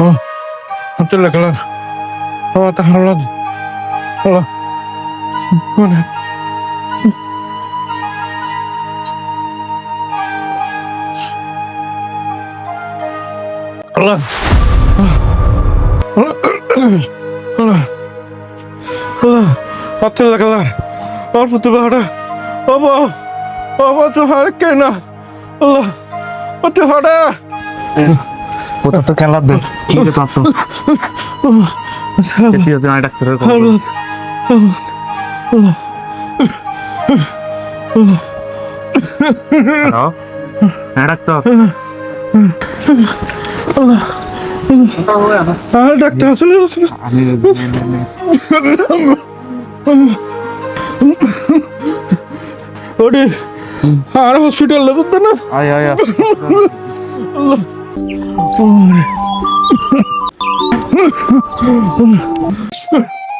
어, 깜짝이야, 그래. 어, 왔다, 할라. 할라. 그만해. 할라. 할라. 할라. 할라. 깜짝이야, 그래. 어, 붙어봐, 할라. 어머. 어머, 저 할게, 나. 할라. 어떻게 하래? 응. কোথা তো কেন লাগবে কি রে তোর তো। এটি হচ্ছে না ডাক্তারের কথা হ্যালো? হ্যাঁ ডাক্তার। 아 ডাক্তার আসলে আসলে। আমি ওরে আর হসপিটালে না। আয় আয় আয়।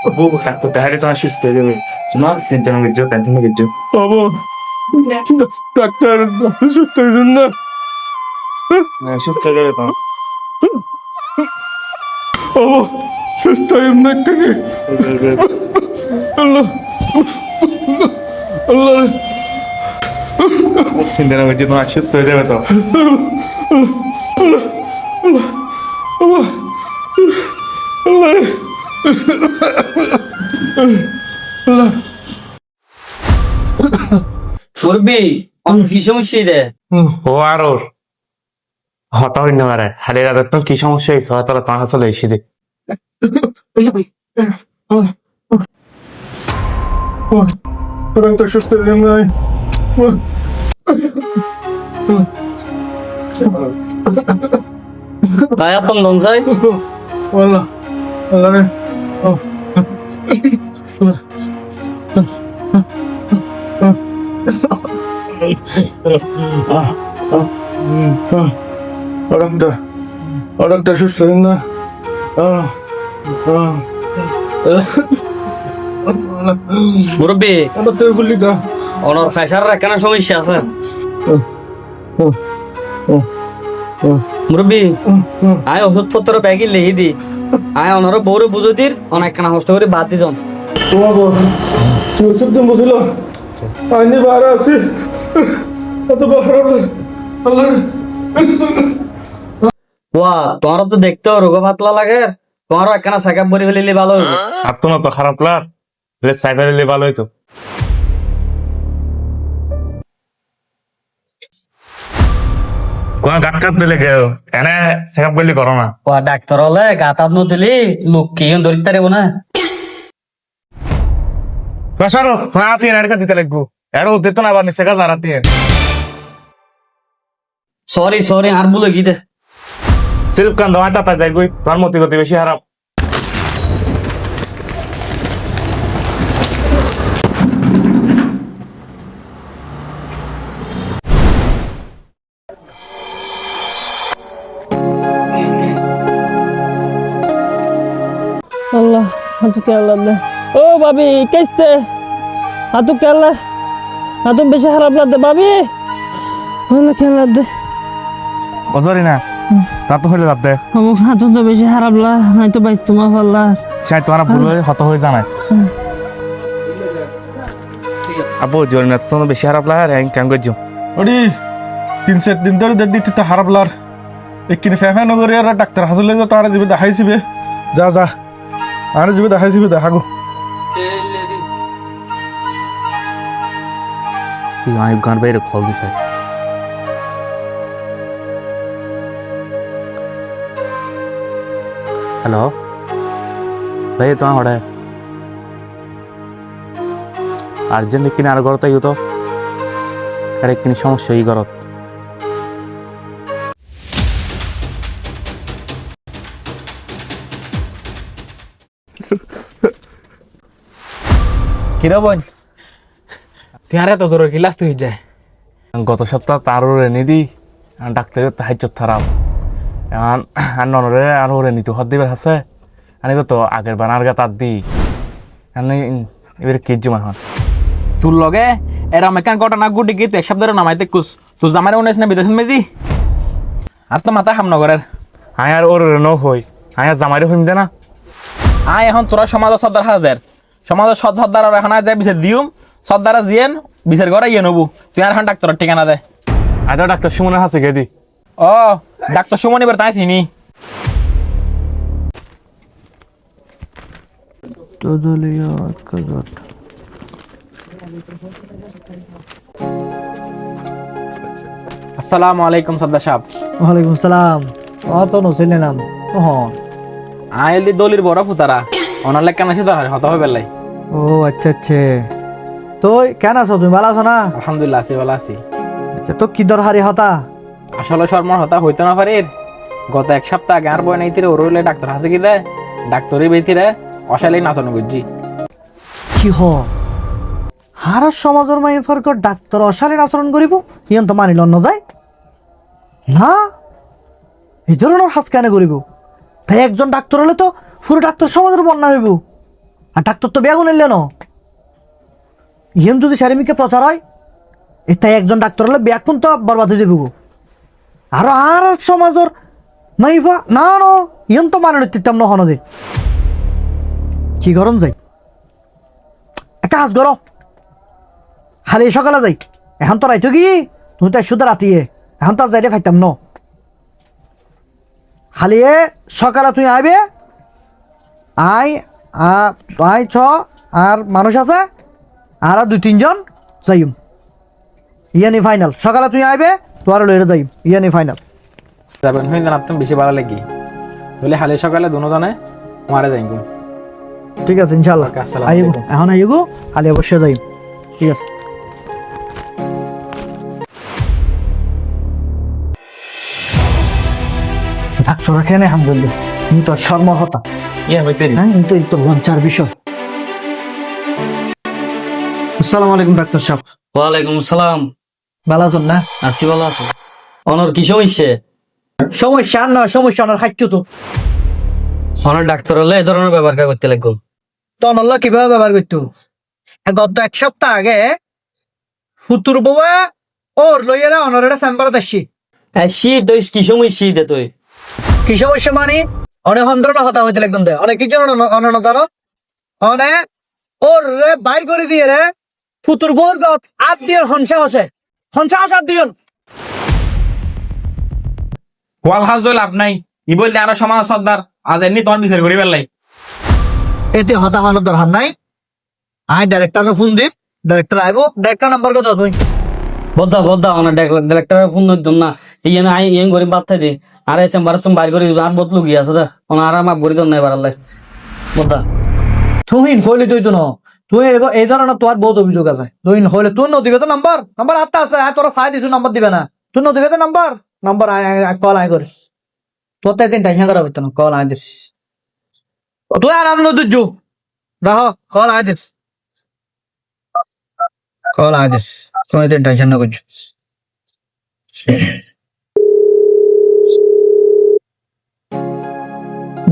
Abu, ডাক্তার তাহলে তোমার সুস্থ হয়ে যাবে তোমার চিন্তা না করছ টেনশন না করছ বাবা ডাক্তার সুস্থ হয়েছেন না হ্যাঁ সুস্থ হয়ে যাবে করবি আমার কি সমস্যা রে? ও আর ওর হতা হইন না মারে হালে রাতে তো কি সমস্যা হয়েছে হয়তো তোমার কাছে এসে দে। সুস্থ Dayak mı lan sen? Valla. Valla ben. Adam da. Adam da şu sırrına. মুরব্বী আমার তো খুললি তো ওনার প্রেশারের কেন সমস্যা আছে ও ও মুরব্বী আয় ওষুধ পত্র ব্যাগে লিখে দি আয় ওনারও বউরে বুঝো দির অনেক কষ্ট করে বাদ দিজন তোমার তুই ওষুধ দিন বসিল। আইনি বাহার আছি। এত বাহার আল্লাহ। ওয়া তোমার তো দেখতেও রোগ পাতলা লাগে তোমারও একখানা চেকআপ করে ফেলিলে ভালো আর তোমার তো খারাপ লাগ সাইফার ভালো হইতো। কোন গাত কাট দিলে কেউ? এনে চেকআপ করলি করো না। ওয়া ডাক্তার হলে গাত গাতাত নদিলি লোক কি ধরিতে পারব না কষারো রাতি এনে দিতে লাগবো। এর দিত না আবার নিচে কাজ রাতি সরি সরি আর বলে দে? সিল্ক কান দমা তাতা যাই গই তোর মতি গতি বেশি খারাপ আল্লাহ হাতু কেলা দে। ও ভাবি কেসতে? হাতু কেলা হাতু বেশি খারাপ লাগবে ভাবি। হলে কেলা দে। অজরি না তা তো হইলে লাভ দে। আমার হাতু তো বেশি খারাপ লাগ নাই তো বাইস তোমার পাল্লা চাই তোমার ভুল হয়ে হত হয়ে জানাই আপু জরি না তো বেশি খারাপ লাগে র্যাঙ্ক কেন করছ। ওডি তিন চার দিন ধরে দেখ দিতে হারাপ লার। এক্ষিনি ফেফে নগরে আর ডাক্তার হাসলে যে তারা যাবে দেখাইছিবে যা যা। আর যাবে দেখাইছিবে দেখাগো তুই আয়ুব গান বাইরে খল দিছে হ্যালো? ভাই, তোমার হড়ে আর্জেন্ট কিনে আর ইউ তো আর একদিন সমস্যা এই ঘরত। কিরা বোন তিহারে তো জোর কি লাস্ট হয়ে যায়। গত সপ্তাহ তারও রেনি দি ডাক্তারের সাহায্য খারাপ। এখন আর ননরে আর ওরে নিতে হত দিবার আছে আনিব তো আগের বার আর গা তার দি আমি এবার কেজি মাহন তোর লগে এরা মেকান ঘটনা গুটি গিয়ে এক সপ্তাহ নামাইতে কুস তুই জামারে উনিস না বিদেশ মেজি। আর তো মাথা হাম নগরের। আয় আর ওর ন হই। আয় আর জামাইরে হইম দে না। আয় এখন তোরা সমাজের সর্দার হাজার। সমাজের সদ সর্দার আর এখন আজ বিচার দিউম। সর্দারা জিয়েন বিচার করে ইয়ে নবু। তুই আর এখন ডাক্তারের ঠিকানা দে। আয় তো ডাক্তার সুমনের হাসে গে দি ও ডাক্তার সুমন এবার তাই চিনি। আসসালামু আলাইকুম সর্দার সাহেব। ওয়ালাইকুম সালাম। ও তো নসিলে নাম। হন আইলি দলির বড় ফুতারা। অনার লেখ কেন দরকার? হতে হবে বেলাই ও আচ্ছা আচ্ছা। তো কেন আছো? তুমি ভালো আছো না? আলহামদুলিল্লাহ আছি ভালো আছি। আচ্ছা তো কি দরকারি হতা? আসলে শর্মার হতা হইতে না পারে। গত এক সপ্তাহ আগে আর বয় নাই তিরে ওরইলে ডাক্তার হাসে কি দে ডাক্তারই বেতিরে অশালি নাচন বুঝছি কি হ? হার সমাজের মাই ফরক ডাক্তার অশালীন আচরণ করিব? ইয়ন তো মানিল ন যায়। না? এই ধরনের হাস কেন করিব? তাই একজন ডাক্তার হলে তো পুরো ডাক্তার সমাজের বন্যা হইব। আর ডাক্তার তো বেগুন এলে ন। ইয়ন যদি শারীরিকে প্রচার হয় তাই একজন ডাক্তার হলে ব্যাকুন তো বরবাদ হয়ে যাব আর আর সমাজের মাইফা, না, ন ইয়ন তো মানে নিতাম নহন দে কি গরম যাই। একটা কাজ করো। খালি সকালে যাই। এখন তো রাইতো কি? তুমি তো শুধু রাতিয়ে। এখন তো যাইতে ফাইতাম ন। এ সকালে তুই আইবে আই আ- আই ছ আর মানুষ আছে? আর দুই তিনজন? যাইম। ইয়ানি ফাইনাল সকালে তুই আইবে তোর লইরে যাইম। ইয়ানি ফাইনাল যাবেন হইতে না তুমি বেশি ভালো লাগি। বলে হালি সকালে দুজনে মারে যাই গো ঠিক আছে ইনশাল্লাহ ওকে, আইব। এখন আইব খালি অবশ্যই যাইম। ঠিক আছে। ডাক্তার এখানে আলহামদুলিল্লাহ। তুমি তো শর্মর হতা ইয়ে হ্যাঁ কিন্তু এই তো লজ্জার বিষয়। আসসালামু আলাইকুম ডাক্তার সাহেব। ওয়ালাইকুম সালাম। ভালো আছেন না? আছি ভালো আছো। অনর কি সমস্যা? সমস্যা নয় সমস্যা ওনার খাচ্ছ তো। অনর ডাক্তার হলে এই ধরনের ব্যবহার করতে লাগবো? তো অনল্লা কীভাবে ব্যবহার করতো? গত এক সপ্তাহ আগে ফুতুর বউয়া ওর লইয়ারা অনরের চেম্বারত আসছি। শি তুই কি সমস্যা দে তুই কি সমস্যা মানে? অনেক হন্দ্রণ হতা হইতে অনেক কিছু অনন জানো অনে ওর রে বাইর করে দিয়ে রে ফুতুর বউর গত আট দিয়ন হনসা হসে। হনসা হস দিয়ন। ওয়াল হাজ লাভ নাই। ই বলতে আরও সমাজ সর্দার আজ এমনি তোমার বিচার করি বেলাই এতে হতা হওয়ার দরকার নাই। আই ডাইরেক্টর ফোন দিস। ডাইরেক্টর আইবো। ডাইরেক্টর নাম্বার কত তুই? বদ্দা বদ্দা অনার ডাক্তার ফোন দিতাম না। ইয়ে আই ইয়ে করে বাদ দে। আর এই চেম্বার তুমি বাইর করে দিবে, আর বদলু গিয়ে আছে দা? আর মাপ করে দিন নাই বারাল্লাই বদ্দা তুই হইলে তুই তো ন। তুই এই ধরনের তোর বহুত অভিযোগ আছে। তুই হইলে তুই নদিবে তো নাম্বার? নাম্বার আটটা আছে, আয়, তোরা সাই দিছু নাম্বার দিবে না। তুই নদিবে তো নাম্বার? নাম্বার কল আয় করিস। তোর তো একদিন টেনশন করা হইতো না কল আয় দিস। তুই আর আনন্দ তুই রাহ কল আয় দিস। কল আয় দিস। তুই একদিন টেনশন না করছ।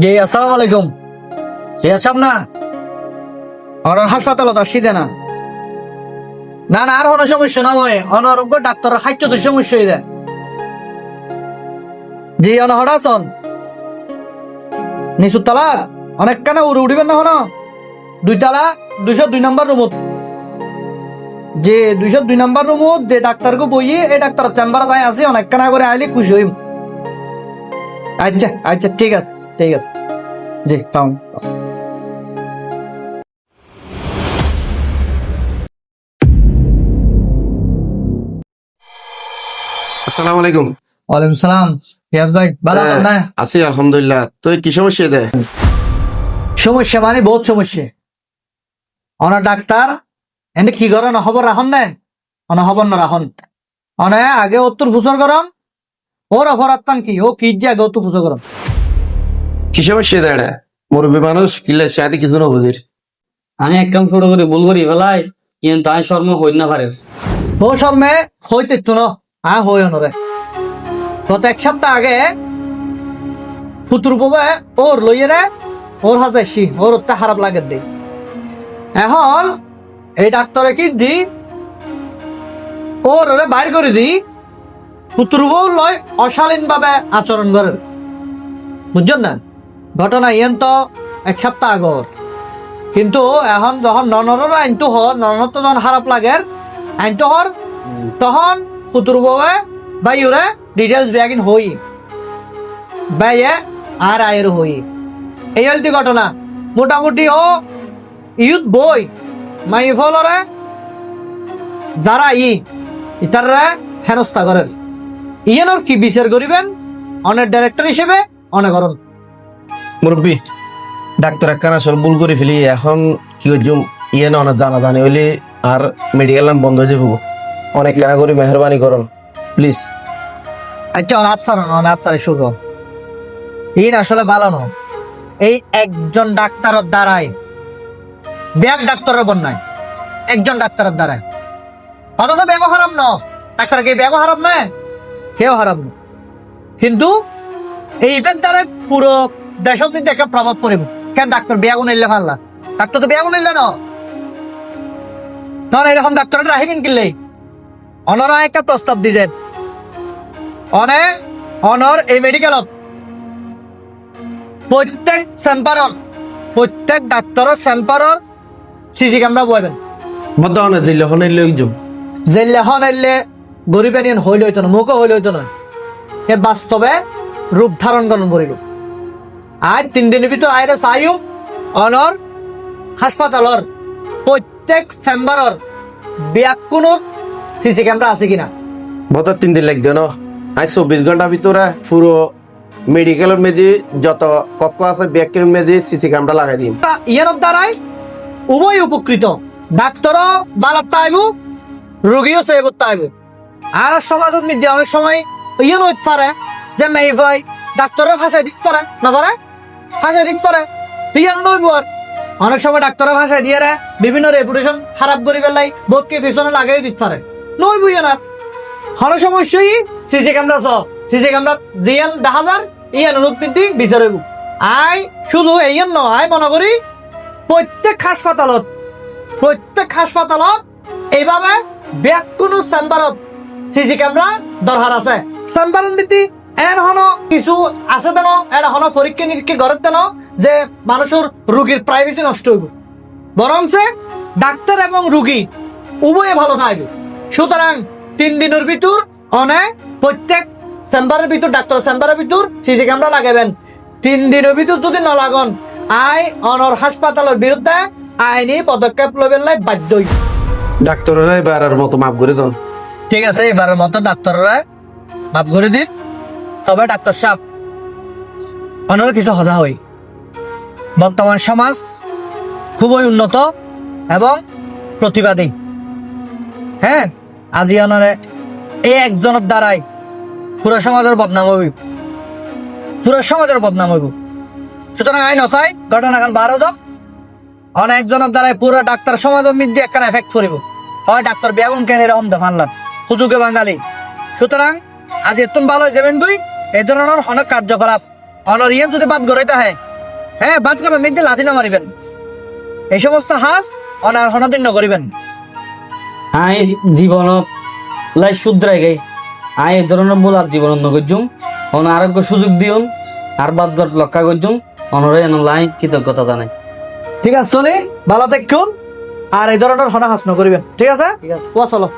জি, আসসালামু আলাইকুম। জি, আসাম না? আর হাসপাতালত আসছি দে না না না আর কোনো সমস্যা না হয় অনারোগ্য ডাক্তার খাদ্য তো সমস্যা হয়ে যায়। জি অনহর আসন। নিচুর তালা? অনেক কানে উড়ে উঠিবেন না হন? দুই তালা, দুইশো দুই নম্বর রুমত। যে দুইশো দুই নম্বর রুমত যে ডাক্তারকে বইয়ে এই ডাক্তার চেম্বার তাই আছে অনেক কানা করে আইলে খুশি হইম। আচ্ছা আচ্ছা ঠিক আছে ঠিক আছে। জি তাও আসসালামু আলাইকুম। ওয়ালাইকুম সালাম। ইয়াস ভাই ভালো আছেন না? আছি আলহামদুলিল্লাহ। তুই কি সমস্যা দে? সমস্যা মানে বহুত সমস্যা। অনা ডাক্তার এনে কি করেন খবর রাখন না অনা খবর না রাখন অনে আগে ওত্তর ফুসর করন ওর অপরাধ কি? ও কি যে আগে ওত্তর ফুসর করন কি সমস্যা দে এটা মুরব্বী মানুষ কিলে সাথে কিছু না বুঝির আমি এক কাম ছোট করে ভুল করি ফেলাই ইয়ে তাই শর্ম হই না পারে ও শর্মে হইতে তো ন। আ হই অনরে গত এক সপ্তাহ আগে ফুতুর ববে ওর লইয়ে রে ওর হাজাইছি ওর ওটা খারাপ লাগে দে। এখন এই ডাক্তারে কি জি? ওর ওরে বাইর করে দি। ফুতুর বউ লয় অশালীন ভাবে আচরণ করে। বুঝছেন না? ঘটনা ইয়েন তো এক সপ্তাহ আগর। কিন্তু এখন যখন ননর আইনটো হর ননর তো যখন খারাপ লাগে, আইনটো হর তখন ফুতুর বউয়ে বাইরে ডিটেলস ব্যাগিন হই। বাইয়ে আর আয়ের হই। এই হলটি ঘটনা। মোটামুটি ও ইউথ বই। মাই ফলরে যারা ই ইতাররা হেনস্থা করেন। ইয়েনর কি বিচার করিবেন? অনেক ডাইরেক্টর হিসেবে অনেক অরণ মুরব্বী ডাক্তার একখান আসলে ভুল করে ফেলি এখন কি করছুম ইয়ে না অনেক জানা জানি হইলে আর মেডিকেল বন্ধ হয়ে যাব অনেক কেনা করে মেহরবানি করুন। প্লিজ আচ্ছা অনাথ স্যার অনাথ স্যার সুযোগ ইন আসলে ভালো এই একজন ডাক্তারের দ্বারাই ব্যাগ ডাক্তারের বন্যায়। একজন ডাক্তারের দ্বারাই অথচ ব্যাগও হারাম ন। ডাক্তার কি ব্যাগও হারাম না কেউ হারাম না। কিন্তু এই ব্যাগ দ্বারা পুরো দেশের মধ্যে একটা প্রভাব পড়িব। কেন ডাক্তার ব্যাগও নিলে পারলা ডাক্তার তো ব্যাগও নিলে না। তখন এরকম ডাক্তারটা রাখিবেন কিনলেই অনরা একটা প্রস্তাব দিছেন। অনে, অনর এই মেডিকেলত প্রত্যেক চেম্বারর প্রত্যেক ডাক্তারের চেম্বারর সিসি ক্যামেরা বইবেন বদ্ধ অনেক জিল্লা হলে লোকজন যে লেখন আইলে গরিব এনিয়ন হইল হইতো না মুখও হইল হইতো না। এর বাস্তবে রূপ ধারণ করণ করিল আজ তিন দিনের ভিতর আইরে চাইও অনর হাসপাতালর প্রত্যেক চেম্বারর ব্যাকুনোর সিসি ক্যামেরা আছে কিনা। বদ্ধ তিন দিন লাগবে ন। আজ চব্বিশ ঘণ্টার ভিতরে পুরো মেডিকেলের মেজি যত কক্ষ আছে ব্যাকের মেজি সিসি ক্যামেরা লাগাই দিম। ইয়ানোর দ্বারাই উভয় উপকৃত। ডাক্তারও বালাত তাইব, রোগীও সেব তাইব। আর সমাজত মধ্যে অনেক সময় ইয়ে হইতে পারে, যে মেই ভাই ডাক্তারের ভাষায় দিতে পারে, না পারে? ভাষায় দিতে পারে। ইয়ান নইব আর। অনেক সময় ডাক্তারের ভাষায় দিয়ে বিভিন্ন রেপুটেশন খারাপ করে পেলাই বোধকে পিছনে লাগাই দিতে পারে। নইব ইয়ান আর। অনেক সময় সেই সিসি ক্যামেরা চ, সিসি ক্যামেরা জিয়ান দেখা যার, ইয়ান বিচার হইব আই, শুধু এইয়ান নয় মনে করি প্রত্যেক হাসপাতালত প্রত্যেক হাসপাতালত এইভাবে ব্যাক কোনো চেম্বারত সিসি ক্যামেরা দরকার আছে। চেম্বারত দিতি এর হন কিছু আছে দেন এর হন পরীক্ষা নিরীক্ষা ঘরের দেন যে মানুষের রোগীর প্রাইভেসি নষ্ট হইব বরং সে ডাক্তার এবং রুগী উভয়ে ভালো থাকবে সুতরাং তিন দিনের ভিতর অনে প্রত্যেক চেম্বারের ভিতর ডাক্তার চেম্বারের ভিতর সিসি ক্যামেরা লাগাবেন। তিন দিনের ভিতর যদি না লাগন আই অনর হাসপাতালের বিরুদ্ধে আইনি পদক্ষেপ লবেন লাই বাধ্য হইব। ডাক্তারেরা এবার মতো মাফ করে দেন। ঠিক আছে এবারের মতো ডাক্তাররা মাফ করে দিন। তবে ডাক্তার সাহেব অনর কিছু হদা হই। বর্তমান সমাজ খুবই উন্নত এবং প্রতিবাদী। হ্যাঁ আজি অনরে এই একজনের দ্বারাই পুরো সমাজের বদনাম হইব। পুরো সমাজের বদনাম হইব। সুতরাং আইন অসাই ঘটনা এখন বারো যাক অনেক জনের দ্বারাই পুরো ডাক্তার সমাজের মধ্যে একটা এফেক্ট করিব হয় ডাক্তার বেগুন কেন এরকম দেখানলাম হুজুকে বাঙালি। সুতরাং আজ এতন ভালো যাবেন দুই এই ধরনের অনেক কার্যকলাপ। অনর ইয়ে যদি বাদ গড়াইতে হয় হ্যাঁ বাদ করবেন মেঘে লাথি না মারিবেন। এই সমস্ত হাস অনার হনদিন নকরিবেন আই জীবনত লাই শুদ্রাই গাই। আই এই ধরনের বল আর জীবনত নগর্যুম অন আরোগ্য সুযোগ দিউন আর বাদ গট লক্ষ্য করছুম অনরে এন লাই কৃতজ্ঞতা জানাই। ঠিক আছে চলি ভালো থাকুন আর এই ধরনের হনা হাস নকরিবেন ঠিক আছে? ঠিক আছে। চলো